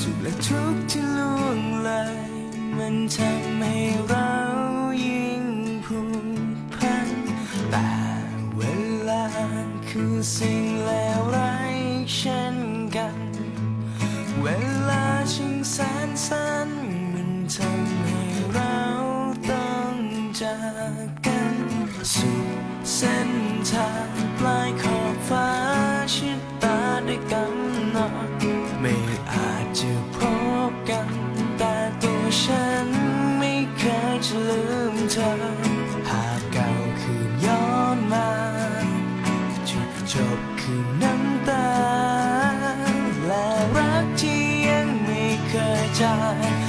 สุขและทุกข์ที่ล่วงเลยมันทำให้เรายิ่งผูกพันแต่เวลาคือสิ่งเลวร้ายเช่นกัน เวลาชิงแสนสั้นมันทำให้เราต้องจากกันสุดเส้นทางปลา จะพบกัน แต่ตัวฉันไม่เคยจะลืมเธอ หากเก่าคืนย้อนมา จุดจบคือน้ำตา และรักที่ยังไม่เคยจาง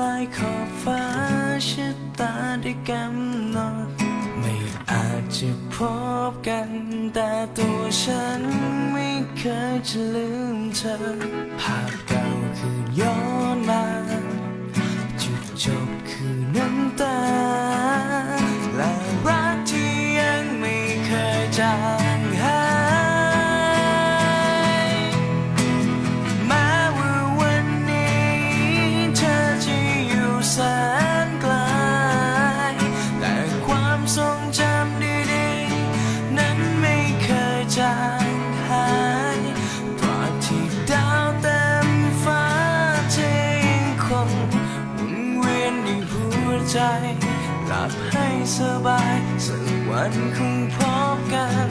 ลายขอบฟ้าชะตาได้กำหนดไม่อาจจะพบกัน แต่ตัวฉันไม่เคยจะลืมเธอภาพเก่าคือย้อน ใจหลับให้สบายสักวันคงพบกัน